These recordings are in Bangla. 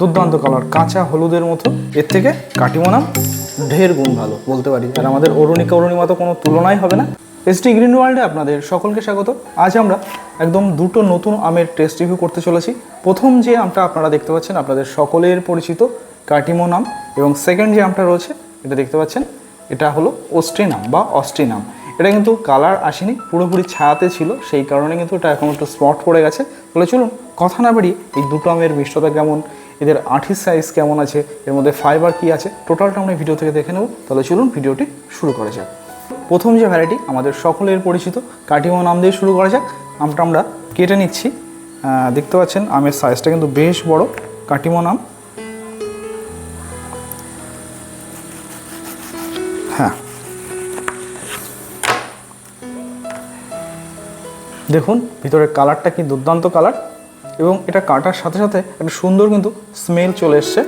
দুর্দান্ত কালার কাঁচা হলুদের মতো, এর থেকে কাটিমোনাম ঢের গুণ ভালো, বলতে পারি। আর আমাদের অরুণিকা অরুণিমা তো কোনো তুলনাই হবে না। এসটি গ্রিন ওয়ার্ল্ডে আপনাদের সকলকে স্বাগত। আজ আমরা একদম দুটো নতুন আমের টেস্ট রিভিউ করতে চলেছি। প্রথম যে আমটা আপনারা দেখতে পাচ্ছেন, আপনাদের সকলের পরিচিত কাটিমোন আম এবং সেকেন্ড যে আমটা রয়েছে, এটা দেখতে পাচ্ছেন, এটা হলো অস্ট্রিনাম বা অস্ট্রিনাম এটা কিন্তু কালার আসেনি, পুরোপুরি ছায়াতে ছিল, সেই কারণে কিন্তু এটা এখন একটু স্পট পড়ে গেছে। তাহলে চলুন, কথা না বাড়িয়ে এই দুটো আমের মিষ্টতা কেমন এদের আঠির সাইজ কেমন আছে, এর মধ্যে ফাইবার কি আছে টোটালটা আমরা ভিডিও থেকে দেখে নেব। তাহলে চলুন ভিডিওটি শুরু করা যাক। প্রথম যে ভ্যারাইটি আমাদের সকলের পরিচিত কাটিমো নাম দিয়ে শুরু করা যাক। আমটা আমরা কেটে নিচ্ছি। দেখতে পাচ্ছেন, আমের সাইজটা কিন্তু বেশ বড় কাটিমো নাম। হ্যাঁ। দেখুন, ভিতরের কালারটা কি দুর্দান্ত কালার এবং এটা কাটার সাথে সাথে একটা সুন্দর কিন্তু স্মেল চলে এসছে।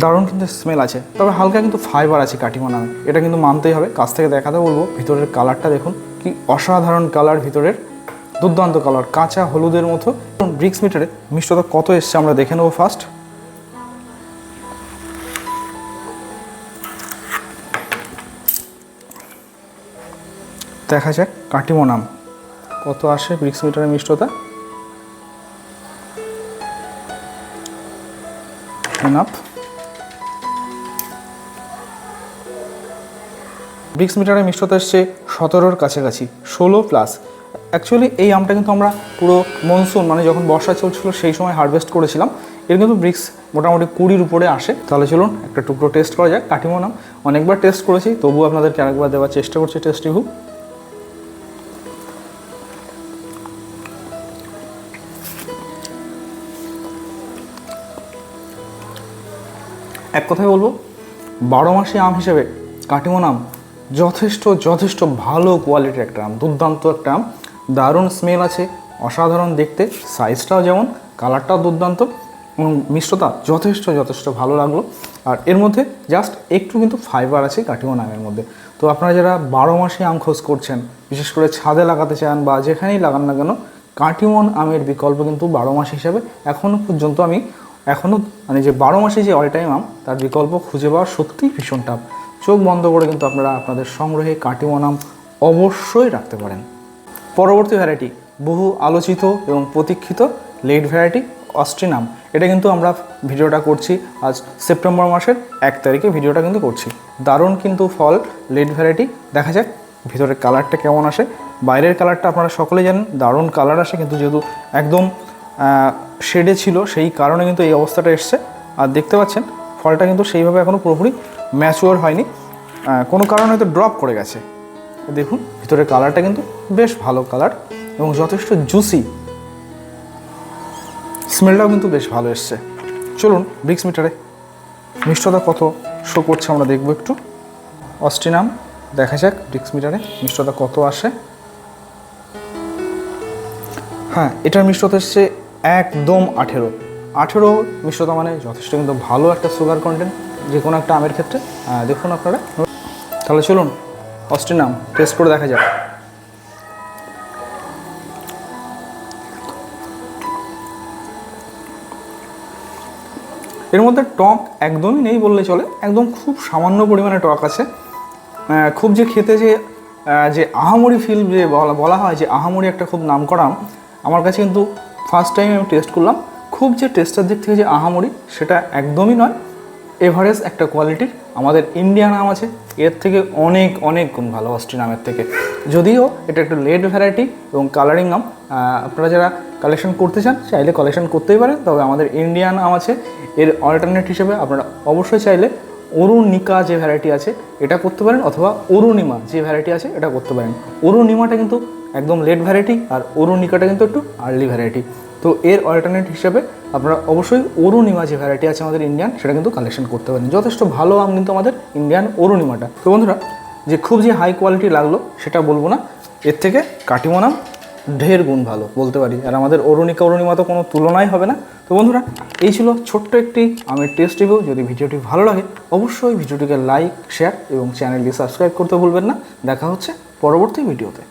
দারুণ কিন্তু স্মেল আছে। তবে হালকা কিন্তু ফাইবার আছে কাটিমো নামে। এটা কিন্তু মানতেই হবে। কাছ থেকে দেখাতে বলব, ভিতরের কালারটা দেখুন। কি অসাধারণ কালার ভিতরের, দুর্দান্ত কালার কাঁচা হলুদের মতো। ব্রিক্স মিটারে মিষ্টতা কত এসছে আমরা দেখে নেব ফার্স্ট দেখা যাক কাটিমো নাম। কত আসে ব্রিক্স মিটারের মিষ্টতা? এনাফ ব্রিক্স মিটারের মিষ্টতা এসছে সতেরোর কাছাকাছি, ষোলো প্লাস অ্যাকচুয়ালি এই আমটা কিন্তু আমরা পুরো মনসুন মানে যখন বর্ষা চলছিল, সেই সময় হারভেস্ট করেছিলাম। এর কিন্তু ব্রিক্স মোটামুটি কুড়ির উপরে আসে। তাহলে চলুন একটা টুকরো টেস্ট করা যাক। কাটিমো নাম অনেকবার টেস্ট করেছি, তবুও আপনাদেরকে আরেকবার দেওয়ার চেষ্টা করছি টেস্ট রিভিউ এক কথায় বলব, বারো মাসে আম হিসেবে কাটিমন আম যথেষ্ট যথেষ্ট ভালো কোয়ালিটির একটা আম, দুর্দান্ত একটা আম। দারুণ স্মেল আছে, অসাধারণ দেখতে সাইজটাও যেমন কালারটাও দুর্দান্ত এবং মিষ্টতা যথেষ্ট যথেষ্ট ভালো লাগল। আর এর মধ্যে জাস্ট একটু কিন্তু ফাইবার আছে কাটিমন আমের মধ্যে। তো আপনারা যারা বারো মাসে আম খোঁজ করছেন, বিশেষ করে ছাদে লাগাতে চান বা যেখানেই লাগান না কেন, কাটিমন আমের বিকল্প কিন্তু বারো মাস হিসাবে এখনও পর্যন্ত আমি এখনও মানে যে বারো মাসে যে অল টাইম আম, তার বিকল্প খুঁজে পাওয়া সত্যিই ভীষণ টাফ চোখ বন্ধ করে কিন্তু আপনারা আপনাদের সংগ্রহে কাটিমন আম অবশ্যই রাখতে পারেন। পরবর্তী ভ্যারাইটি বহু আলোচিত এবং প্রতীক্ষিত লেট ভ্যারাইটি অস্ট্রিনাম এটা কিন্তু আমরা ভিডিওটা করছি আজ সেপ্টেম্বর মাসের এক তারিখে ভিডিওটা কিন্তু করছি। দারুণ কিন্তু ফল লেট ভ্যারাইটি দেখা যাক ভিতরের কালারটা কেমন আসে। বাইরের কালারটা আপনারা সকলে জানেন, দারুণ কালার আসে কিন্তু যেহেতু একদম শেডে ছিল, সেই কারণে কিন্তু এই অবস্থাটা এসছে। আর দেখতে পাচ্ছেন, ফলটা কিন্তু সেইভাবে এখনও পুরোপুরি ম্যাচুয়ার হয়নি। কোনো কারণে হয়তো ড্রপ করে গেছে। দেখুন ভিতরের কালারটা কিন্তু বেশ ভালো কালার এবং যথেষ্ট জুসি স্মেলটাও কিন্তু বেশ ভালো এসছে। চলুন ব্রিক্স মিটারে মিষ্টতা কত শো করছে আমরা দেখব একটু। অস্টিনাম দেখা যাক ব্রিক্স মিটারে মিষ্টতা কত আসে। হ্যাঁ এটার মিষ্টতা এসছে একদম আঠেরো। আঠেরো মিশ্রতা মানে যথেষ্ট কিন্তু ভালো একটা সুগার কন্টেন্ট যে কোনো একটা আমের ক্ষেত্রে। দেখুন আপনারা। তাহলে চলুন অস্টিনাম টেস্ট করে দেখা যাক। এর মধ্যে টক একদমই নেই বললে চলে একদম খুব সামান্য পরিমাণে টক আছে। খুব যে খেতে যে যে আহামরি ফিল যে বলা বলা হয় যে আহামরি একটা খুব নাম করা আম, আমার কাছে কিন্তু ফার্স্ট টাইম আমি টেস্ট করলাম খুব যে টেস্টের দিক থেকে যে আহামরি সেটা একদমই নয়। এভারেজ একটা কোয়ালিটির আমাদের ইন্ডিয়ান আম আছে এর থেকে অনেক অনেক গুণ ভালো অস্ট্রিন আমের থেকে। যদিও এটা একটু লেট ভ্যারাইটি এবং কালারিং আহ, আপনারা যারা কালেকশন করতে চান চাইলে কালেকশন করতেই পারেন তবে আমাদের ইন্ডিয়ান আম আছে এর অল্টারনেট হিসেবে আপনারা অবশ্যই চাইলে অরুণিকা যে ভ্যারাইটি আছে এটা করতে পারেন অথবা অরুণিমা যে ভ্যারাইটি আছে এটা করতে পারেন। অরুণিমাটা কিন্তু একদম লেট ভ্যারাইটি আর অরুণিকাটা কিন্তু একটু আর্লি ভ্যারাইটি তো এর অল্টারনেট হিসেবে আপনারা অবশ্যই অরুণিমা যে ভ্যারাইটি আছে আমাদের ইন্ডিয়ান সেটা কিন্তু কালেকশন করতে পারেন। যথেষ্ট ভালো আম কিন্তু আমাদের ইন্ডিয়ান অরুণিমাটা। তো বন্ধুরা, যে খুব যে হাই কোয়ালিটি লাগল, সেটা বলব না। এর থেকে কাটিমো নাম ঢের গুণ ভালো, বলতে পারি। আর আমাদের অরুণিকা, অরুণিমা তো কোনো তুলনাই হবে না। তো বন্ধুরা, এই ছিল ছোট্ট একটি আমের টেস্ট রিভিউ যদি ভিডিওটি ভালো লাগে, অবশ্যই ভিডিওটিকে লাইক শেয়ার এবং চ্যানেলটি সাবস্ক্রাইব করতে ভুলবেন না। দেখা হচ্ছে পরবর্তী ভিডিওতে